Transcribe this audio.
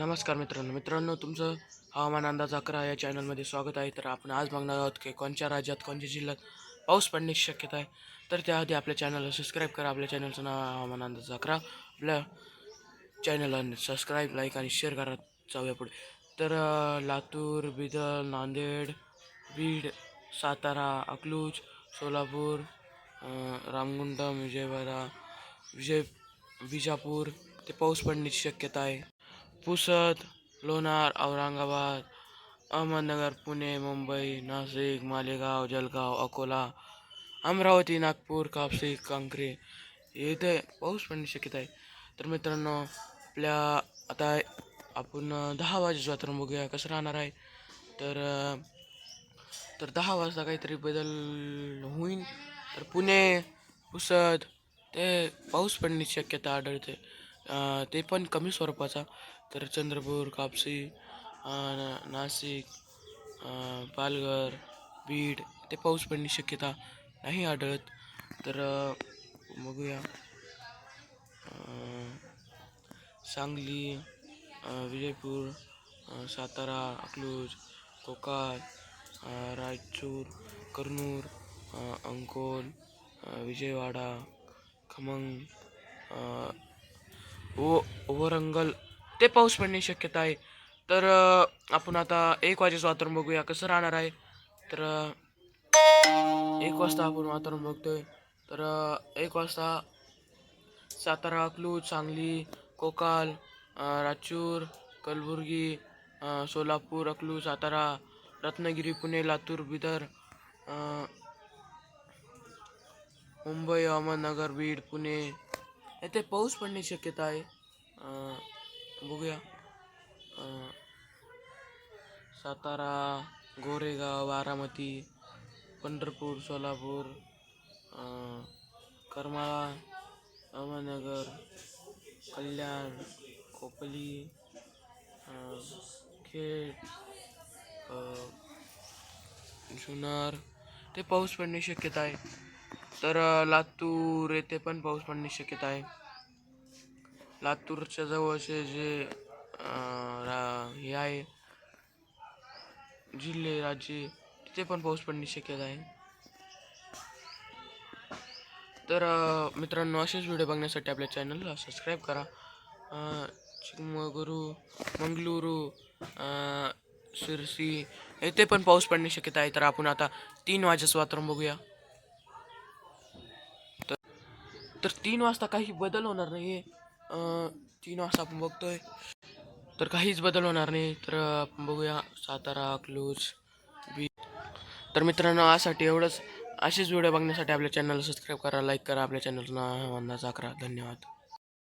नमस्कार मित्रांनो मित्रांनो तुमचं हवामान अंदाज अकरा या चॅनलमध्ये स्वागत आहे. तर आपण आज बघणार आहोत की कोणत्या राज्यात कोणत्या जिल्ह्यात पाऊस पडण्याची शक्यता आहे. तर त्याआधी आपल्या चॅनलला सबस्क्राईब करा. आपल्या चॅनलचं नाव हवामान अंदाज अकरा. आपल्या चॅनलला सबस्क्राईब लाईक आणि शेअर करा. जाऊया पुढे. तर लातूर बिदर नांदेड बीड सातारा अकलूज सोलापूर रामगुंडम विजयवाडा विजय विजापूर ते पाऊस पडण्याची शक्यता आहे. पुसद लोणार औरंगाबाद अहमदनगर पुणे मुंबई नाशिक मालेगाव जलगाव अकोला अमरावती नागपूर कापसी कांक्रे येथे पाऊस पडण्याची शक्यता आहे. तर मित्रांनो आपल्या आता आपण दहा वाजेचं वातावरण बघूया कसं राहणार आहे? तर तर दहा वाजता काहीतरी बदल होईल. तर पुणे पुसद ते पाऊस पडण्याची शक्यता आढळते. ते पण कमी स्वरूपाचा. तर चंद्रपूर कापसी ना- नाशिक पालघर बीड ते पाऊस पडण्याची शक्यता नाही आढळत. तर बघूया. सांगली विजयपूर सातारा अकलूज कोकाळ रायचूर कर्नूर अंकोल विजयवाडा खमंग ओ व ते पाऊस पडण्याची शक्यता आहे. तर आपण आता एक वाजेचं वातावरण बघूया. कसं राहणार आहे? तर एक वाजता आपण वातावरण बघतोय. तर एक वाजता सातारा अकलूज सांगली कोकाल राजूर राचूर कलबुर्गी सोलापूर अकलूज सातारा रत्नागिरी पुणे लातूर बिदर मुंबई अहमदनगर बीड पुणे. येथे पाऊस पडण्याची शक्यता आहे. बघूया. सातारा गोरेगाव बारामती पंढरपूर सोलापूर करमाळा अहमदनगर कल्याण खोपली खेड जुनार ते पाऊस पडण्याची शक्यता आहे. तर लातूर येथे पण पाऊस पडण्याची शक्यता आहे. लातूरच्या जवळचे जे रा- हे आहे जिल्हे राज्य तिथे पण पाऊस पडण्याची शक्यता आहे. तर मित्रांनो असेच व्हिडिओ बघण्यासाठी आपल्या चॅनलला सबस्क्राईब करा. चिकमगुरू मंगलुरू मंगळुरू शिरसी येथे पण पाऊस पडण्याची शक्यता आहे. तर आपण आता तीन वाजेचं वातावरण बघूया. तर तर तीन वाजता काही बदल होणार नाही आहे तीन वाजता आपण बघतोय. तर काहीच बदल होणार नाही. तर आपण बघूया. सातारा अकलूज बी. तर मित्रांनो यासाठी एवढंच. असेच व्हिडिओ बघण्यासाठी आपल्या चॅनलला सबस्क्राईब करा लाईक करा. आपल्या चॅनलला अंदाज अकरा धन्यवाद.